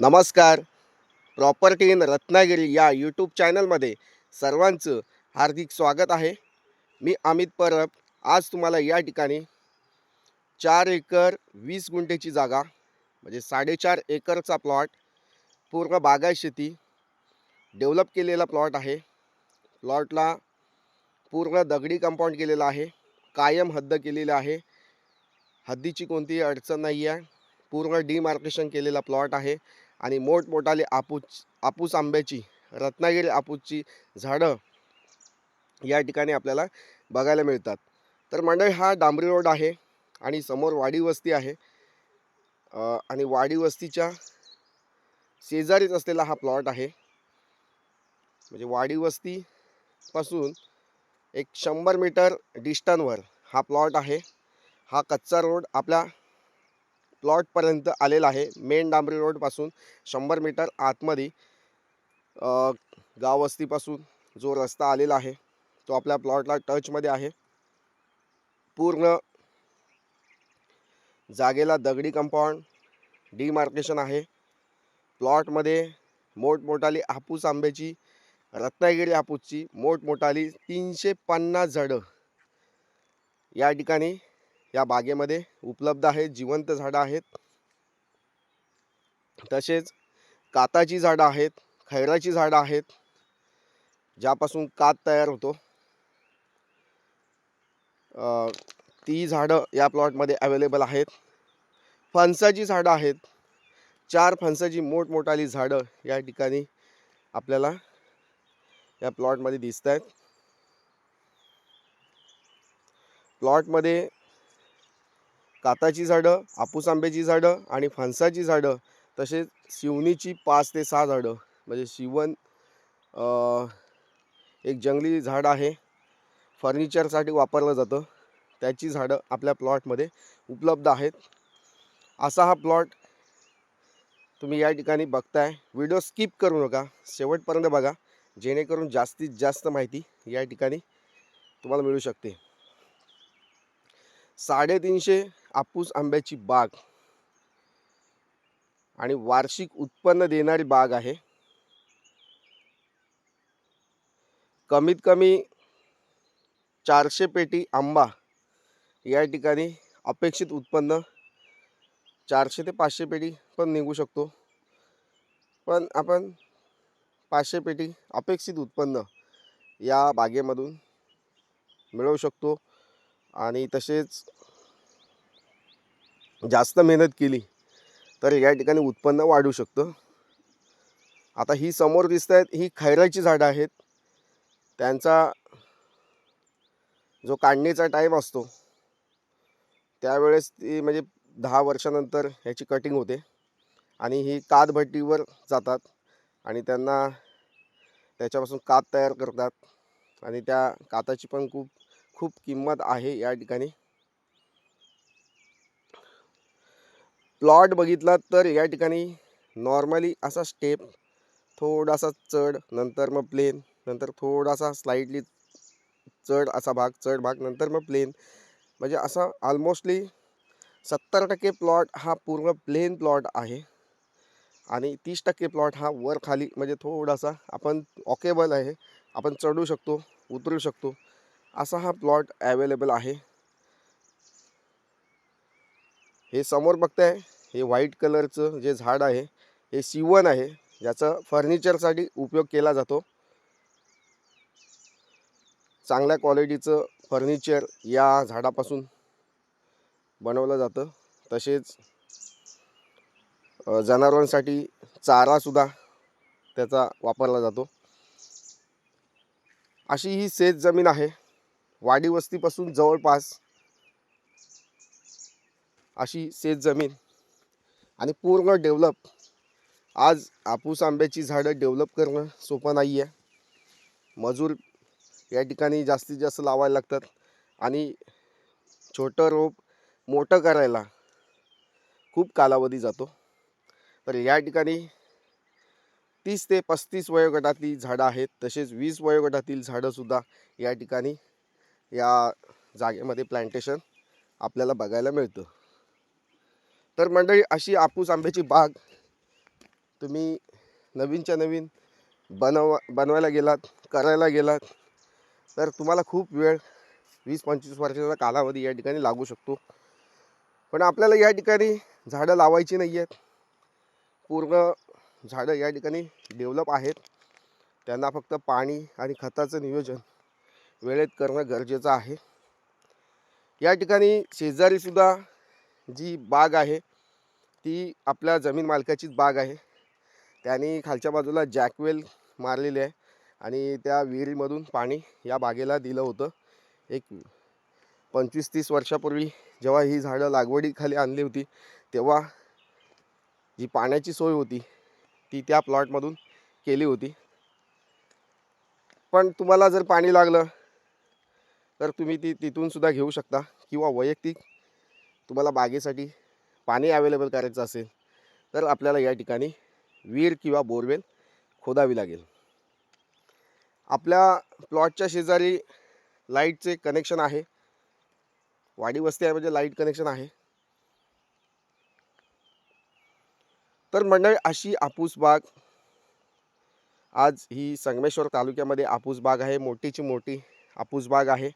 नमस्कार. Property in Ratnagiri या YouTube चॅनलमध्ये सर्वांचं हार्दिक स्वागत आहे. मी अमित परब. आज तुम्हाला या ठिकाणी चार एकर वीस गुंठेची जागा म्हणजे साडेचार एकरचा प्लॉट पूर्ण बागाय शेती डेव्हलप केलेला प्लॉट आहे. प्लॉटला पूर्ण दगडी कंपाऊंड केलेला आहे कायम हद्द केलेलं आहे. हद्दीची कोणतीही अडचण नाही आहे पूर्ण डिमार्केशन केलेला प्लॉट आहे. आणि मोठमोठाले आपूस आपूस आंब्याची रत्नागिरी आपूसची झाडं या ठिकाणी आपल्याला बघायला मिळतात. तर मंडळी हा डांबरी रोड आहे आणि समोर वाडी वस्ती आहे. आणि वाडी वस्तीच्या शेजारीच असलेला हा प्लॉट आहे. म्हणजे वाडी वस्तीपासून एक शंभर मीटर डिस्टनवर हा प्लॉट आहे. हा कच्चा रोड आपल्या प्लॉटपर्यंत आलेला आहे. मेन डांबरी रोडपासून शंभर मीटर आतमध्ये गाववस्तीपासून जो रस्ता आलेला आहे तो आपल्या प्लॉटला टचमध्ये आहे. पूर्ण जागेला दगडी कंपाऊंड डिमार्केशन आहे. प्लॉटमध्ये मोठमोठाली हापूस आंब्याची रत्नागिरी हापूसची मोठमोठाली तीनशे पन्नास झाडं या ठिकाणी या बागेमध्ये उपलब्ध आहेत जिवंत झाडं आहेत. तसेच काताची झाडं आहेत खैराची झाडं आहेत ज्यापासून कात तयार होतो. ती झाडं या प्लॉटमध्ये अवेलेबल आहेत. फणसाची झाडं आहेत. चार फणसाची मोठमोठाली झाडं या ठिकाणी आपल्याला या प्लॉटमध्ये दिसत आहेत प्लॉटमध्ये काताची झाडं हापूस आंब्याची झाडं आणि फणसाची झाडं तसेच शिवणीची पाच ते सहा झाडं. म्हणजे शिवण एक जंगली झाड आहे. फर्निचरसाठी वापरलं जातं. त्याची झाडं आपल्या प्लॉटमध्ये उपलब्ध आहेत. असा हा प्लॉट तुम्ही या ठिकाणी बघताय. व्हिडिओ स्किप करू नका. शेवटपर्यंत बघा. जेणेकरून जास्तीत जास्त माहिती या ठिकाणी तुम्हाला मिळू शकते. साडेतीनशे आपूस आंब्याची बाग. आणि वार्षिक उत्पन्न देणारी बाग आहे. कमीत कमी चारशे पेटी आंबा या ठिकाणी अपेक्षित उत्पन्न चारशे ते पाचशे पेटी पण निघू शकतो. पण आपण पाचशे पेटी अपेक्षित उत्पन्न या बागेमधून मिळवू शकतो. आणि तसेच जास्त मेहनत केली तर या ठिकाणी उत्पन्न वाढू शकतं. आता ही समोर दिसत आहेत ही खैराची झाडं आहेत. त्यांचा जो काढणीचा टाईम असतो त्यावेळेस ती म्हणजे दहा वर्षानंतर ह्याची कटिंग होते. आणि ही कात भट्टीवर जातात आणि त्यांना त्याच्यापासून कात तयार करतात. आणि त्या काताची पण खूप खूप किंमत आहे या ठिकाणी. प्लॉट बघितला तर या ठिकाणी नॉर्मली असा स्टेप थोडासा चढ नंतर मग प्लेन नंतर थोडासा स्लाईडली चढ असा भाग चढ भाग नंतर मग प्लेन. म्हणजे असा ऑलमोस्टली सत्तर टक्के प्लॉट हा पूर्ण प्लेन प्लॉट आहे. आणि तीस टक्के प्लॉट हा वर खाली म्हणजे थोडासा आपण ऑकेबल आहे. आपण चढू शकतो उतरू शकतो. असा हा प्लॉट ॲवेलेबल आहे. हे समोर बघताय हे व्हाईट कलरचं जे झाड आहे हे शिवण आहे. ज्याचा फर्निचरसाठी उपयोग केला जातो. चांगल्या क्वालिटीचं फर्निचर या झाडापासून बनवलं जातं. तसेच जनावरांसाठी चारासुद्धा त्याचा वापरला जातो. अशी ही शेत जमीन आहे. वाडी वस्तीपासून जवळपास अशी शेत जमीन. आणि पूर्ण डेव्हलप आज हापूस आंब्याची झाडं डेव्हलप करणं सोपं नाही आहे मजूर या ठिकाणी जास्तीत जास्त लावायला लागतात. आणि छोटं रोप मोठं करायला खूप कालावधी जातो. तर या ठिकाणी तीस ते पस्तीस वयोगटातली झाडं आहेत. तसेच वीस वयोगटातील झाडंसुद्धा या ठिकाणी या जागेमध्ये प्लांटेशन आपल्याला बघायला मिळतं. तर मंडळी अशी आपूस आंब्याची बाग तुम्ही नवीनच्या नवीन बनव बनवायला गेलात करायला गेलात तर तुम्हाला खूप वेळ वीस पंचवीस वर्षाचा कालावधी या ठिकाणी लागू शकतो. पण आपल्याला या ठिकाणी झाडं लावायची नाही आहेत पूर्ण झाडं या ठिकाणी डेव्हलप आहेत. त्यांना फक्त पाणी आणि खताचं नियोजन वेळेत करणं गरजेचं आहे. या ठिकाणी शेजारीसुद्धा जी बाग आहे ती आपल्या जमीन मालकाचीच बाग आहे. त्यांनी खालच्या बाजूला जॅकवेल मारलेली आहे आणि त्या विहिरीमधून पाणी या बागेला दिलं होतं. एक पंचवीस तीस वर्षापूर्वी जेव्हा ही झाडं लागवडीखाली आणली होती तेव्हा जी पाण्याची सोय होती ती त्या प्लॉटमधून केली होती. पण तुम्हाला जर पाणी लागलं तर तुम्ही ती तिथूनसुद्धा घेऊ शकता किंवा वैयक्तिक तुम्हाला बागेसाठी पाणी अवेलेबल करायचं असेल तर आपल्याला या ठिकाणी विहीर किंवा बोरवेल खोदावी लागेल. आपल्या प्लॉटच्या शेजारी लाईटचे कनेक्शन आहे. वाडी वस्ती आहे म्हणजे लाइट कनेक्शन आहे. तर मंडळी अशी आपूस बाग आज ही संगमेश्वर तालुक्यामध्ये आपूस बाग आहे. मोठीची मोठी आपूस बाग आहे.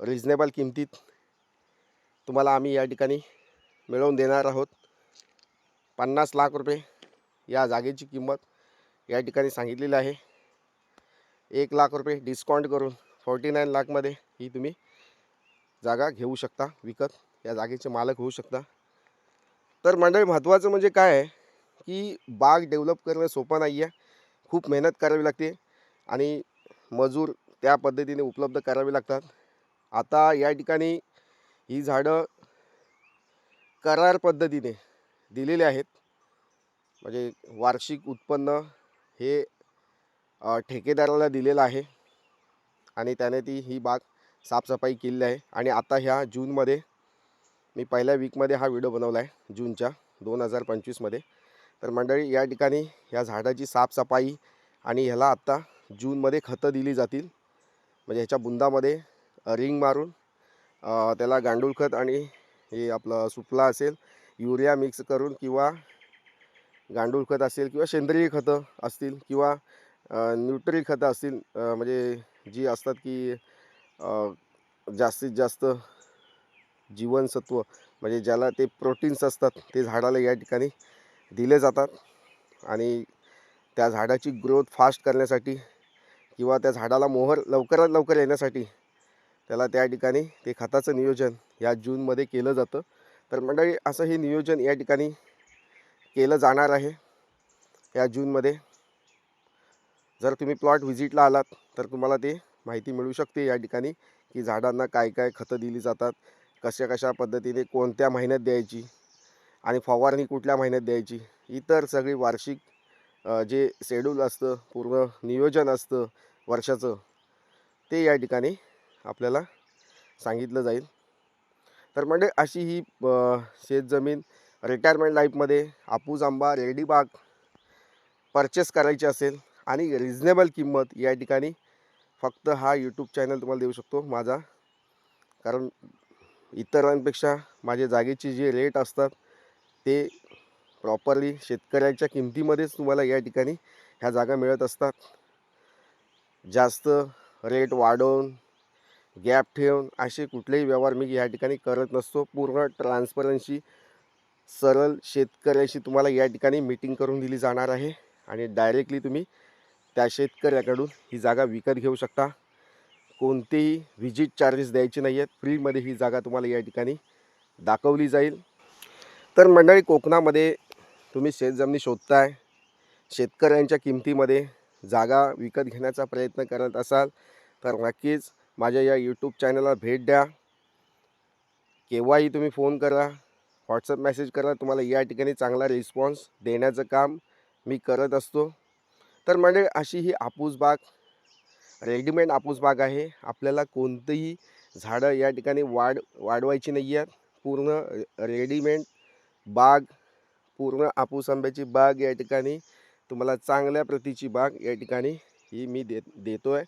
रिजनेबल किमतीत तुम्हाला आम्ही या ठिकाणी मिळवून देणार आहोत. पन्नास लाख रुपये या जागेची किंमत या ठिकाणी सांगितलेली आहे. एक लाख रुपये डिस्काउंट करून फोर्टी नाईन लाखमध्ये ही तुम्ही जागा घेऊ शकता विकत या जागेचे मालक होऊ शकता. तर मंडळी महत्त्वाचं म्हणजे काय आहे की बाग डेव्हलप करणं सोपं नाही आहे खूप मेहनत करावी लागते आणि मजूर त्या पद्धतीने उपलब्ध करावे लागतात. आता या ठिकाणी ही झाडं करार पद्धतीने दिलेले आहेत. म्हणजे वार्षिक उत्पन्न हे ठेकेदाराला दिलेलं आहे. आणि त्याने ती ही बाग साफसफाई केलेली आहे. आणि आता ह्या जूनमध्ये मी पहिल्या वीकमध्ये हा व्हिडिओ बनवला आहे जूनच्या दोन हजार पंचवीसमध्ये तर मंडळी या ठिकाणी ह्या झाडाची साफसफाई आणि ह्याला आत्ता जूनमध्ये खतं दिली जातील. म्हणजे ह्याच्या बुंदामध्ये रिंग मारून त्याला गांडूळ खत आणि हे आपलं सुफला असेल युरिया मिक्स करून किंवा गांडूळ खत असेल किंवा सेंद्रिय खतं असतील किंवा न्यूट्री खतं असतील म्हणजे जी असतात की जास्तीत जास्त जीवनसत्व म्हणजे ज्याला ते प्रोटीन्स असतात ते झाडाला या ठिकाणी दिले जातात आणि त्या झाडाची ग्रोथ फास्ट करण्यासाठी किंवा त्या झाडाला मोहर लवकरात लवकर येण्यासाठी त्याला त्या ठिकाणी ते खताचं नियोजन या जूनमध्ये केलं जातं. तर मंडळी असं हे नियोजन या ठिकाणी केलं जाणार आहे. या जूनमध्ये जर तुम्ही प्लॉट व्हिजिटला आलात तर तुम्हाला ते माहिती मिळू शकते या ठिकाणी की झाडांना काय काय खतं दिली जातात कशा कशा पद्धतीने कोणत्या महिन्यात द्यायची आणि फवारणी कुठल्या महिन्यात द्यायची. इतर सगळी वार्षिक जे शेड्यूल असतं पूर्ण नियोजन असतं वर्षाचं ते या ठिकाणी आपल्याला सांगितलं जाईल. तर म्हणजे अशी ही शेतजमीन रिटायरमेंट लाईफमध्ये आपूस आंबा रेडी बाग परचेस करायची असेल आणि रिजनेबल किंमत या ठिकाणी फक्त हा यूट्यूब चॅनल तुम्हाला देऊ शकतो माझा. कारण इतरांपेक्षा माझ्या जागेचे जे रेट असतात ते प्रॉपरली शेतकऱ्याच्या किमतीमध्येच तुम्हाला या ठिकाणी ह्या जागा मिळत असतात. जास्त रेट वाढवून गॅप ठेवून असे कुठलेही व्यवहार मी या ठिकाणी करत नसतो. पूर्ण ट्रान्सपरन्सी सरळ शेतकऱ्याशी तुम्हाला या ठिकाणी मीटिंग करून दिली जाणार आहे. आणि डायरेक्टली तुम्ही त्या शेतकऱ्याकडून ही जागा विकत घेऊ शकता. कोणतेही व्हिजिट चार्जेस द्यायचे नाही आहेत फ्रीमध्ये ही जागा तुम्हाला या ठिकाणी दाखवली जाईल. तर मंडळी कोकणामध्ये तुम्ही शेतजमिनी शोधताय. शेतकऱ्यांच्या किमतीमध्ये जागा विकत घेण्याचा प्रयत्न करत असाल तर नक्कीच माझ्या या यूट्यूब चॅनलला भेट द्या. केव्हाही तुम्ही फोन करा व्हॉट्सअप मेसेज करा तुम्हाला या ठिकाणी चांगला रिस्पॉन्स देण्याचं काम मी करत असतो. तर म्हणजे अशी ही आपूस बाग रेडीमेड आपूस बाग आहे. आपल्याला कोणतंही झाडं या ठिकाणी वाढ वाढवायची नाही आहेत पूर्ण रेडीमेड बाग पूर्ण आपूस आंब्याची बाग या ठिकाणी तुम्हाला चांगल्या प्रतीची बाग या ठिकाणी ही मी देत देतो आहे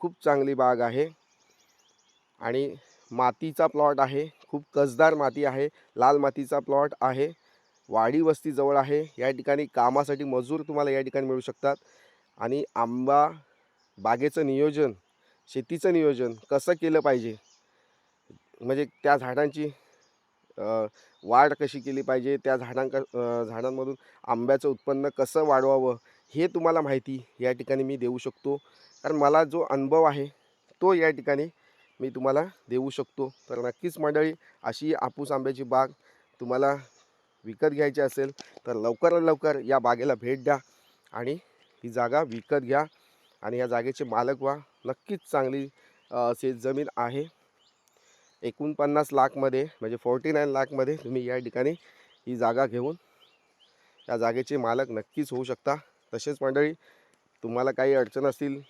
खूप चांगली बाग आहे. आणि मातीचा प्लॉट आहे. खूप कसदार माती आहे. लाल मातीचा प्लॉट आहे. वाडी वस्ती जवळ आहे. या ठिकाणी कामासाठी मजूर तुम्हाला या ठिकाणी मिळू शकतात. आणि आंबा बागेचं नियोजन शेतीचं नियोजन कसं केलं पाहिजे? म्हणजे त्या झाडांची वाढ कशी केली पाहिजे? त्या झाडांक झाडांमधून आंब्याचं उत्पन्न कसं वाढवावं? हे तुम्हाला माहिती या ठिकाणी मी देऊ शकतो. कारण मला जो अनुभव आहे तो या ठिकाणी मी तुम्हाला देऊ शकतो. तर नक्कीच मंडळी अशी आपूस आंब्याची बाग तुम्हाला विकत घ्यायची असेल तर लवकरात लवकर या बागेला भेट द्या आणि ही जागा विकत घ्या आणि या जागेचे मालक व्हा. नक्कीच चांगली शेतजमीन आहे. एकोणपन्नास लाखमध्ये म्हणजे फोर्टी नाईन लाखमध्ये तुम्ही या ठिकाणी ही जागा घेऊन या जागेचे मालक नक्कीच होऊ शकता. तसेच मंडळी तुम्हाला काही अडचण असतील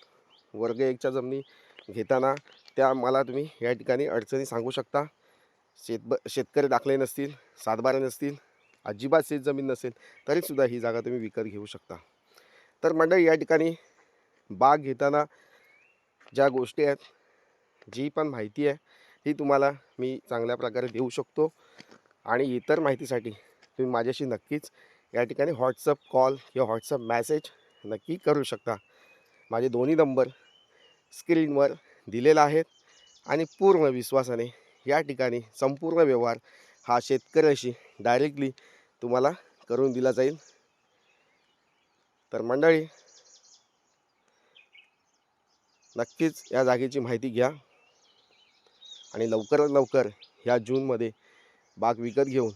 वर्ग एकच्या जमिनी घेताना त्या मला तुम्ही या ठिकाणी अडचणी सांगू शकता. शेतब शेतकरी दाखले नसतील सातबारे नसतील अजिबात शेत जमीन नसेल तरीसुद्धा ही जागा तुम्ही विकत घेऊ शकता. तर मंडळी या ठिकाणी बाग घेताना ज्या गोष्टी आहेत जी पण माहिती आहे ही तुम्हाला मी चांगल्या प्रकारे देऊ शकतो. आणि इतर माहितीसाठी तुम्ही माझ्याशी नक्कीच या ठिकाणी व्हॉट्सअप कॉल किंवा व्हॉट्सअप मॅसेज नक्की करू शकता. माझे दोन्ही नंबर स्क्रीनवर दिलेला आहेत आणि पूर्ण विश्वासाने या ठिकाणी संपूर्ण व्यवहार हा शेतकऱ्याशी डायरेक्टली तुम्हाला करून दिला जाईल. तर मंडळी नक्कीच या जागेची माहिती घ्या आणि लवकरात लवकर ह्या जूनमध्ये बाग विकत घेऊन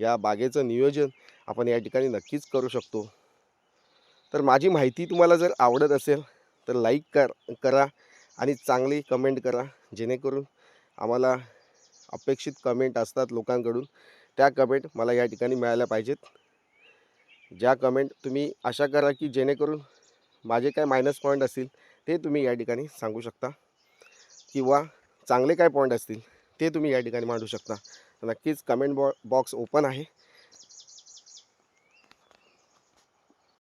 या बागेचं नियोजन आपण या ठिकाणी नक्कीच करू शकतो. तर माझी माहिती तुम्हाला जर आवडत असेल तर लाईक कर करा. आणि चांगली कमेंट करा. जेणेकरून आम्हाला अपेक्षित कमेंट असतात लोकांकडून. त्या कमेंट मला या ठिकाणी मिळाल्या पाहिजेत. ज्या कमेंट तुम्ही अशा करा की जेणेकरून माझे काय मायनस पॉईंट असतील ते तुम्ही या ठिकाणी सांगू शकता. किंवा चांगले काय पॉईंट असतील ते तुम्ही या ठिकाणी मांडू शकता. नक्कीच कमेंट बॉ बॉक्स ओपन आहे.